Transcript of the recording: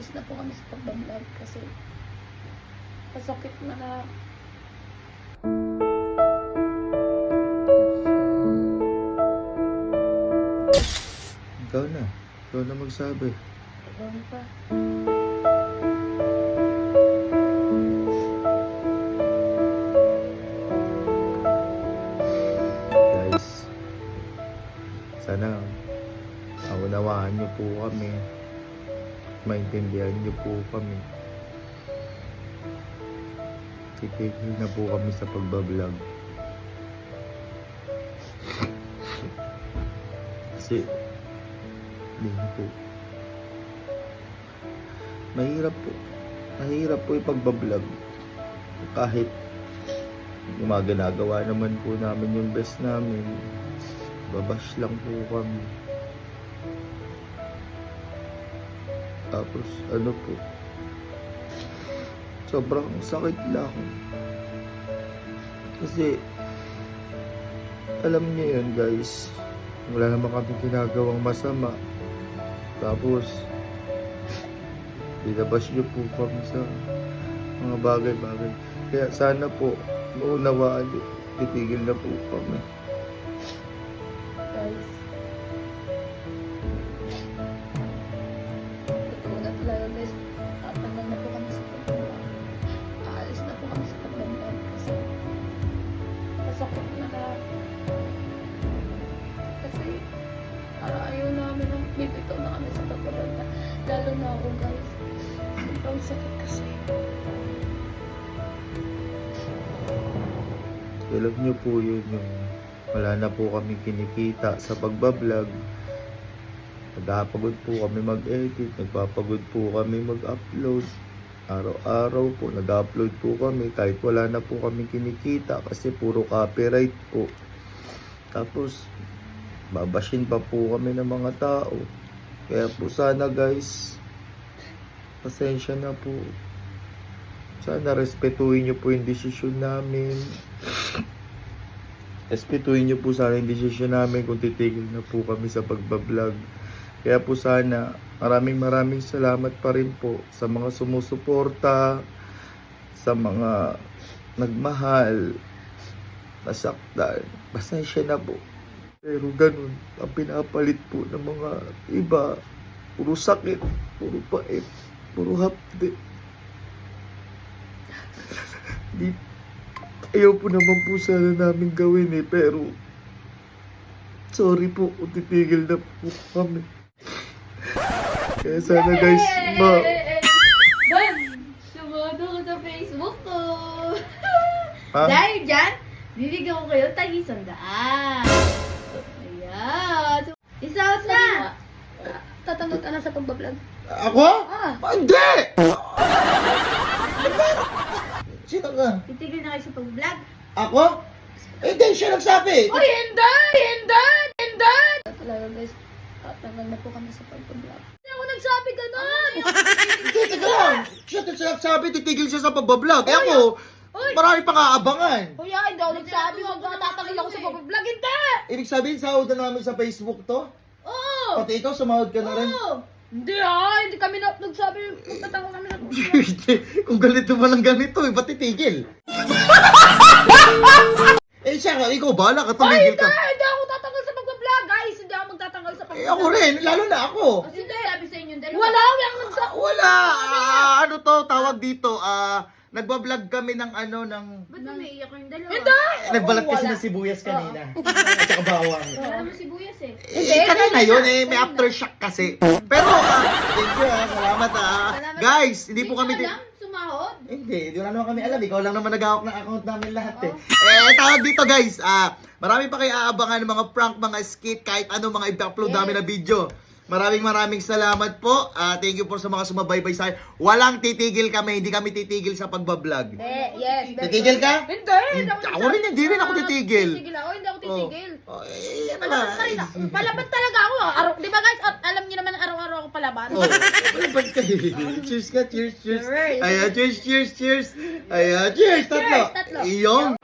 aalis na po kami sa pagbablog kasi pasakit na na Ikaw na. Ikaw na magsabi. Ewan pa. Guys, sana maunawaan niyo po kami. Maintindihan niyo po kami. Titigil na po kami sa pagbablog. Kasi, na po. Mahirap po. Mahirap po ipagbablog. Kahit yung mga ginagawa naman po namin yung best namin. Babash lang po kami. Tapos ano po. Sobrang sakit lang. Kasi alam niyo yun guys. Wala naman kami ginagawang masama. Tapos binabash niyo po kami sa mga bagay-bagay. Kaya sana po maunawaan niyo. Titigil na po kami. Guys. Bibitaw na kami sa pagbablog. Lalo na ako guys. Sobrang sakit kasi. Alam niyo po yun yung wala na po kami kinikita sa pagbablog. Nagpapagod po kami mag-edit, nagpapagod po kami mag-upload. Araw-araw po nag-upload po kami kahit wala na po kami kinikita kasi puro copyright po. Tapos babashin pa po kami ng mga tao. Kaya po sana guys, pasensya na po. Sana respetuhin niyo po yung desisyon namin. Respetuhin niyo po sana yung desisyon namin kung titigil na po kami sa pagbablog. Kaya po sana, maraming maraming salamat pa rin po sa mga sumusuporta, sa mga nagmahal, nasaktan. Pasensya na po. Pero ganun, ang pinapalit po ng mga iba, puro sakit, puro pait, puro hapde. Di, ayaw po naman po sana namin gawin eh, pero sorry po kung titigil na po kami. Kaya sana guys, ma... Ban! Sumado ko sa Facebook ko. Ha? Dahil dyan, bibigyan ko kayo tagi sandaan. Isouts na! Tatanggal ka na sa pagbablog. Ako? Ah. Ah, Hindi! Sino ka? Titigil na kayo sa pag-vlog. Ako? Eh, Hindi, siya nagsabi. Uy, hindi! Hindi! Hindi! Talaga guys. Tatanggal na po kami sa pagbablog. Hindi ako nagsabi ganun! Hindi, teka lang. Siya nagsabi, titigil siya sa pagbablog. Eh ako, Uy! marami pang aabangan. Kuya, hindi ako nagsabi. Huwag ka tatanggal ako sa pag-vlog. Hindi! Ibig sabihin, sahod na namin sa Facebook to? Oo! Pati ikaw, sumahod ka na rin. Oo! Hindi ah! Hindi kami na nagsabi. Tatanggal kami na Kung ganito man lang ganito, eh, ba't titigil? eh siya, ikaw bahala ka, Ay, tumigil hindi! ka. Hindi ako tatanggal sa pag-vlog, guys! Hindi ako magtatanggal sa Eh pag-vlog. ako rin, lalo na ako. Kasi hindi. Sabi sa inyo dalawa. Wala! Wala akong nagsabi. Wala! Ah, ano to, tawag dito, ah, nagbablog kami ng ano, ng... Ba't umiiyak yung dalawa? Hindi! Eh, nagbalat kasi ng sibuyas kanina. At saka bawang. Wala naman sibuyas eh. Eh, kanina yun, eh, may aftershock kasi. Pero, ah, thank you, ah, salamat, ah. Salamat. Guys, hindi po kami... Hindi alam, sumahod. Hindi, hindi wala naman kami alam. Ikaw lang naman nag-hawak ng account namin lahat eh. Eh, tawag dito guys, ah, marami pa kayo aabangan ng mga prank, mga skit, kahit ano mga i-upload Yes. namin na video. Maraming maraming salamat po. Ah, thank you po sa mga sumabaybay sa akin. Walang titigil kami, hindi kami titigil sa pagbablog. Hindi, yes. Titigil ka? Hindi, ako rin, hindi rin ako titigil. Titigil ako, hindi ako titigil. Oh, eh, ano ba? Palaban talaga ako. Araw, di ba guys, alam niyo naman araw-araw ako palaban. Oh, palaban ka. cheers ka, cheers, cheers. Cheers. Ayan, cheers, cheers, cheers. Ayan, cheers, tatlo. tatlo. Iyong.